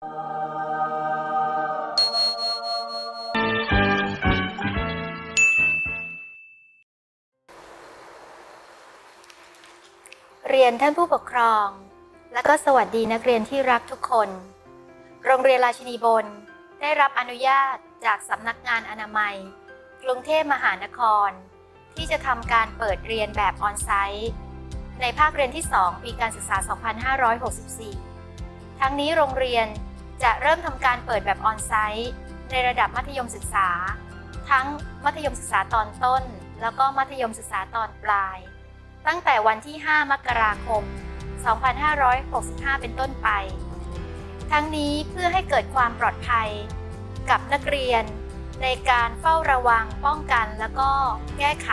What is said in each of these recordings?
เรียนท่านผู้ปกครอง และก็สวัสดีนักเรียนที่รักทุกคน โรงเรียนราชินีบนได้รับอนุญาตจากสำนักงานอนามัย กรุงเทพมหานคร ที่จะทำการเปิดเรียนแบบออนไซต์ในภาคเรียนที่ 2 ปีการศึกษา 2564 ทั้งนี้โรงเรียน จะเริ่มทำการเปิดแบบออนไซต์ในระดับมัธยมศึกษา ทั้งมัธยมศึกษาตอนต้น แล้วก็มัธยมศึกษาตอนปลาย ตั้งแต่วันที่ 5 มกราคม 2565 เป็นต้นไป ทั้งนี้เพื่อให้เกิดความปลอดภัยกับนักเรียน ในการเฝ้าระวังป้องกันแล้วก็แก้ไข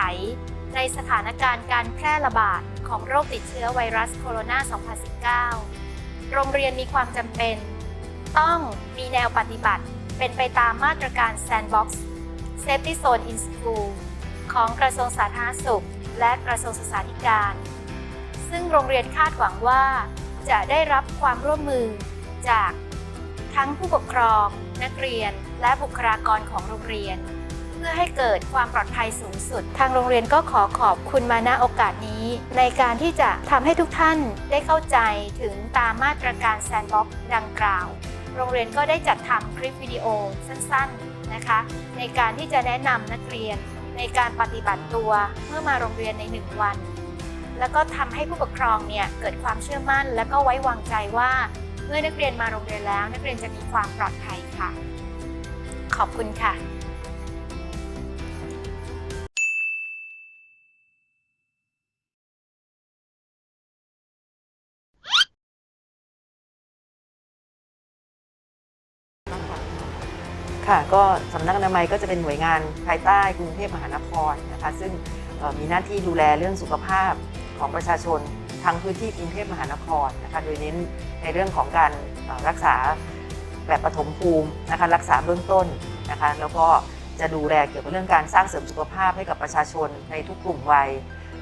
ในสถานการณ์การแพร่ระบาดของโรคติดเชื้อไวรัสโคโรนา 2019 โรงเรียนมีความจำเป็น ต้องมีแนวปฏิบัติ เป็นไปตามมาตรการ Sandbox Safety Zone in School ของกระทรวงสาธารณสุข และกระทรวงศึกษาธิการ ซึ่งโรงเรียนคาดหวังว่า จะได้รับความร่วมมือจากทั้งผู้ปกครอง นักเรียน และบุคลากรของโรงเรียน เพื่อให้เกิดความปลอดภัยสูงสุด ทางโรงเรียนก็ขอขอบคุณมาณโอกาสนี้ ในการที่จะทำให้ทุกท่านได้เข้าใจถึงตามมาตรการแซนด์บ็อกดังกล่าว โรงเรียนก็ได้จัดทำคลิปวิดีโอสั้นๆนะคะ ในการที่จะแนะนำนักเรียนในการปฏิบัติตัวเมื่อมาโรงเรียนในหนึ่งวัน แล้วก็ทำให้ผู้ปกครองเนี่ยเกิดความเชื่อมั่น และก็ไว้วางใจว่าเมื่อนักเรียนมาโรงเรียนแล้ว นักเรียนจะมีความปลอดภัยค่ะ ขอบคุณค่ะ ค่ะก็สำนักอนามัยก็จะเป็นหน่วยงานภายใต้กรุงเทพมหานครนะคะซึ่งมีหน้าที่ดูแลเรื่องสุขภาพของประชาชนทั้งพื้นที่กรุงเทพมหานครนะคะโดยเน้นในเรื่องของการรักษาแบบปฐมภูมินะคะรักษาเบื้องต้นนะคะแล้วก็จะดูแลเกี่ยวกับเรื่องการสร้างเสริมสุขภาพให้กับประชาชนในทุกกลุ่มวัย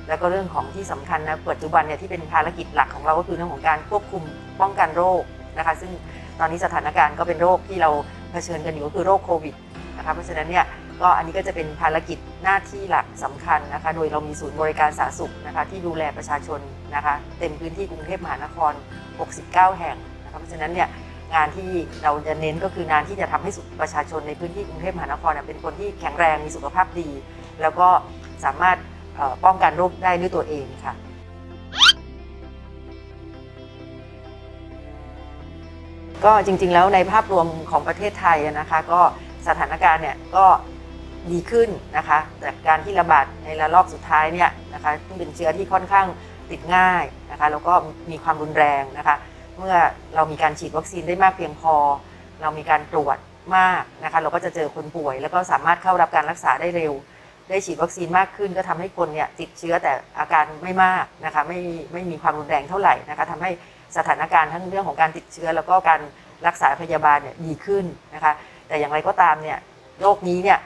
แล้วก็เรื่องของที่สำคัญนะปัจจุบันเนี่ยที่เป็นภารกิจหลักของเราก็คือเรื่องของการควบคุมป้องกันโรคนะคะซึ่งตอนนี้สถานการณ์ก็เป็นโรคที่เรา เผชิญกันอยู่ก็คือโรคโควิดนะคะเพราะฉะนั้นเนี่ยก็อันนี้ก็จะเป็นภารกิจหน้าที่หลักสำคัญนะคะ โดยเรามีศูนย์บริการสาธารณสุขนะคะที่ดูแลประชาชนนะคะเต็มพื้นที่กรุงเทพมหานคร 69 แห่งนะคะเพราะฉะนั้นเนี่ยงานที่เราจะเน้นก็คืองานที่จะทำให้สุขประชาชนในพื้นที่กรุงเทพมหานครเป็นคนที่แข็งแรงมีสุขภาพดี แล้วก็สามารถป้องกันโรคได้ด้วยตัวเองค่ะ ก็จริง ๆ แล้วในภาพรวมของประเทศไทยนะคะ ก็สถานการณ์เนี่ยก็ดีขึ้นนะคะจากการที่ระบาดในระลอกสุดท้ายเนี่ยนะคะซึ่งเป็นเชื้อที่ค่อนข้างติดง่ายนะคะแล้วก็มีความรุนแรงนะคะเมื่อเรามีการฉีดวัคซีนได้มากเพียงพอ เรามีการตรวจมากนะคะเราก็จะเจอคนป่วย แล้วก็สามารถเข้ารับการรักษาได้เร็ว ได้ฉีดวัคซีนมากขึ้น ก็ทำให้คนเนี่ยติดเชื้อแต่อาการไม่มากนะคะไม่ไม่มีความรุนแรงเท่าไหร่นะคะทำให้ สถานการณ์ทั้งเรื่องของการติดเชื้อ แล้วก็การรักษาพยาบาลเนี่ยดีขึ้นนะคะ แต่อย่างไรก็ตามเนี่ยโรคนี้เนี่ย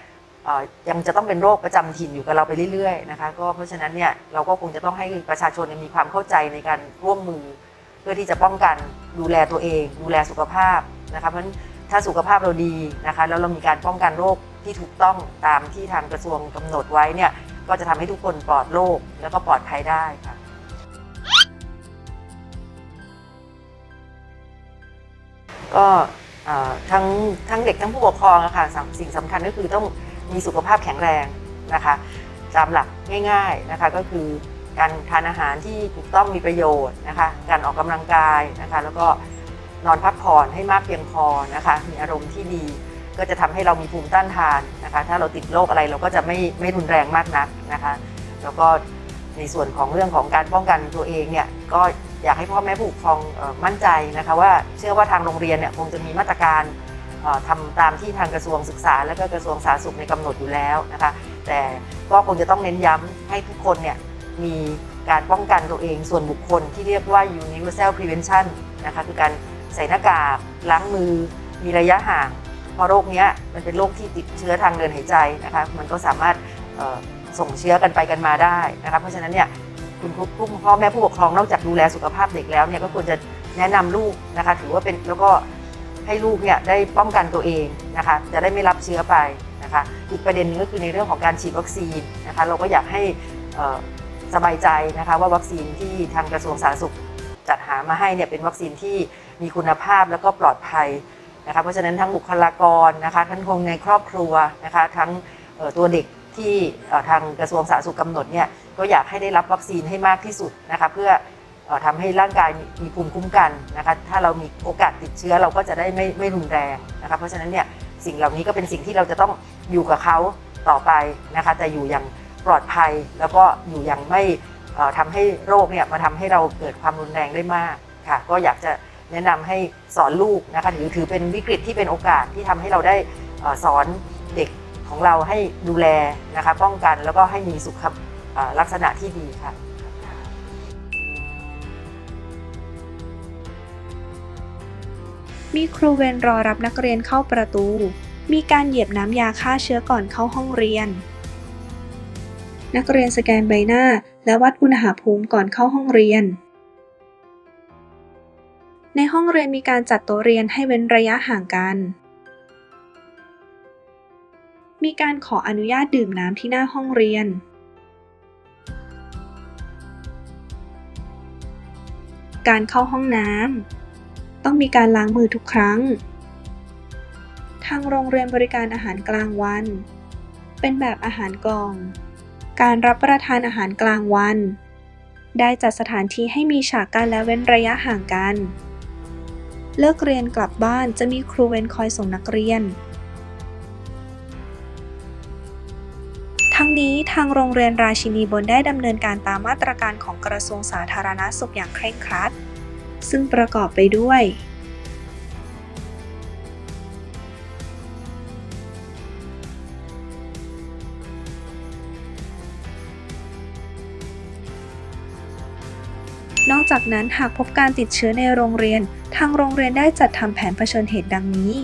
ยังจะต้องเป็นโรคประจำถิ่นอยู่กับเราไปเรื่อยๆนะคะก็เพราะฉะนั้นเนี่ยเราก็คงจะต้องให้ประชาชนมีความเข้าใจในการร่วมมือ เพื่อที่จะป้องกันดูแลตัวเอง ดูแลสุขภาพนะคะเพราะถ้าสุขภาพเราดีนะคะแล้วเรามีการป้องกันโรคที่ถูกต้องตามที่ทางกระทรวงกำหนดไว้เนี่ยก็จะทำให้ทุกคนปลอดโรคแล้วก็ปลอดภัยได้ค่ะ ก็ทั้งทั้งเด็กทั้งผู้ปกครองอะค่ะสิ่งสำคัญก็คือต้องมีสุขภาพแข็งแรงนะคะตามหลักง่ายๆนะคะก็คือการทานอาหารที่ถูกต้องมีประโยชน์นะคะการออกกำลังกายนะคะแล้วก็นอนพักผ่อนให้มากเพียงพอนะคะมีอารมณ์ที่ดี ก็จะทำให้เรามีภูมิต้านทานนะคะถ้าเราติดโรคอะไรเราก็จะไม่ไม่รุนแรงมากนักนะคะแล้วก็ในส่วนของเรื่องของการป้องกันตัวเองเนี่ยก็ อยากให้พ่อแม่ผู้ปกครองมั่นใจนะคะว่าเชื่อว่าทางโรงเรียนเนี่ยคงจะมีมาตรการเอ่อทำตามที่ทางกระทรวงศึกษา และก็กระทรวงสาธารณสุขในกำหนดอยู่แล้วนะคะแต่ก็คงจะต้องเน้นย้ำให้ทุกคนเนี่ยมีการป้องกันตัวเองส่วนบุคคลที่เรียกว่า universal prevention นะคะคือการใส่หน้ากากล้างมือ มีระยะห่างเพราะโรคเนี้ยมันเป็นโรคที่ติดเชื้อทางเดินหายใจนะคะมันก็สามารถส่งเชื้อกันไปกันมาได้นะคะเพราะฉะนั้นเนี่ย คุณผู้พ่อแม่ผู้ปกครองนอกจากดูแลสุขภาพเด็กแล้วเนี่ยก็ควรจะแนะนำลูกนะคะถือว่าเป็นแล้วก็ให้ลูกเนี่ยได้ป้องกันตัวเองนะคะจะได้ไม่รับเชื้อไปนะคะอีกประเด็นหนึงก็คือในเรื่องของการฉีดวัคซีนนะคะเราก็อยากให้สบายใจนะคะว่าวัคซีนที่ทางกระทรวงสาธารณสุขจัดหามาให้เนี่ยเป็นวัคซีนที่มีคุณภาพแล้วก็ปลอดภัยนะคะเพราะฉะนั้นทั้งบุคลากรนะคะทั้งคนในครอบครัวนะคะทั้งตัวเด็ก ที่ทางกระทรวงสาธารณสุขกำหนดเนี่ยก็อยากให้ได้รับวัคซีนให้มากที่สุดนะคะเพื่ออ่อทำให้ร่างกายมีภูมิคุ้มกันนะคะถ้าเรามีโอกาสติดเชื้อเราก็จะได้ไม่ไม่รุนแรงนะคะเพราะฉะนั้นเนี่ยสิ่งเหล่านี้ก็เป็นสิ่งที่เราจะต้องอยู่กับเขาต่อไปนะคะแต่อยู่อย่างปลอดภัยแล้วก็อยู่อย่างไม่เอ่อทำให้โรคเนี่ยมาทำให้เราเกิดความรุนแรงได้มากค่ะก็อยากจะแนะนำให้สอนลูกนะคะถือถือเป็นวิกฤตที่เป็นโอกาสที่ทำให้เราได้อสอนเด็ก ของเราให้ดูแลนะคะป้องกันแล้วก็ให้มีสุขลักษณะที่ดีค่ะมีครูเวรรอรับนักเรียนเข้าประตู มีการเหยียบน้ำยาฆ่าเชื้อก่อนเข้าห้องเรียน นักเรียนสแกนใบหน้า และวัดอุณหภูมิก่อนเข้าห้องเรียน ในห้องเรียนมีการจัดโต๊ะเรียนให้เว้นระยะห่างกัน มีการขออนุญาตดื่มน้ำที่หน้าห้องเรียน การเข้าห้องน้ำต้องมีการล้างมือทุกครั้ง ทางโรงเรียนบริการอาหารกลางวัน เป็นแบบอาหารกล่อง การรับประทานอาหารกลางวัน ได้จัดสถานที่ให้มีฉากกั้นและเว้นระยะห่างกัน เลิกเรียนกลับบ้านจะมีครูเวรคอยส่งนักเรียน นี้ทางโรงเรียนราชินีบนได้ดำเนินการตามมาตรการของกระทรวงสาธารณาสุขอย่างเคร่งครัด ซึ่งประกอบไปด้วย นอกจากนั้นหากพบการติดเชื้อในโรงเรียน ทางโรงเรียนได้จัดทำแผนเผชิญเหตุดังนี้